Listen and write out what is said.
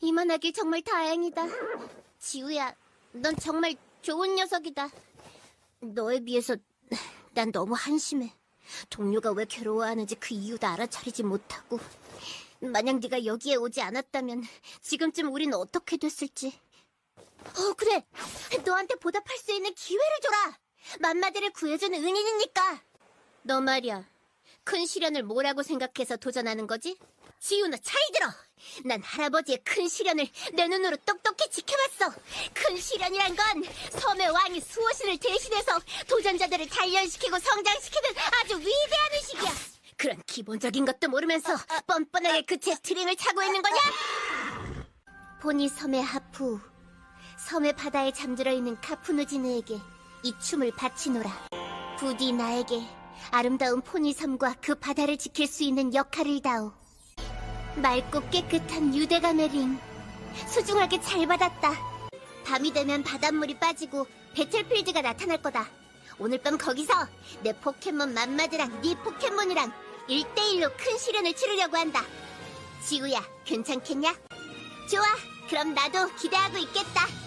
이만하길 정말 다행이다. 지우야, 넌 정말 좋은 녀석이다. 너에 비해서 난 너무 한심해. 동료가 왜 괴로워하는지 그 이유도 알아차리지 못하고. 만약 네가 여기에 오지 않았다면 지금쯤 우린 어떻게 됐을지. 어, 그래. 너한테 보답할 수 있는 기회를 줘라. 맘마들을 구해준 은인이니까. 너 말이야. 큰 시련을 뭐라고 생각해서 도전하는 거지? 지우나 잘 들어! 난 할아버지의 큰 시련을 내 눈으로 똑똑히 지켜봤어! 큰 시련이란 건 섬의 왕이 수호신을 대신해서 도전자들을 단련시키고 성장시키는 아주 위대한 의식이야! 그런 기본적인 것도 모르면서 뻔뻔하게 그 제트링을 차고 있는 거냐? 포니 섬의 하프, 섬의 바다에 잠들어 있는 카푸누지느에게 이 춤을 바치노라. 부디 나에게 아름다운 포니 섬과 그 바다를 지킬 수 있는 역할을 다오. 맑고 깨끗한 유대감의 링. 소중하게 잘 받았다. 밤이 되면 바닷물이 빠지고 배틀필드가 나타날 거다. 오늘 밤 거기서 내 포켓몬 맘마드랑 네 포켓몬이랑 1대1로 큰 시련을 치르려고 한다. 지우야, 괜찮겠냐? 좋아, 그럼 나도 기대하고 있겠다.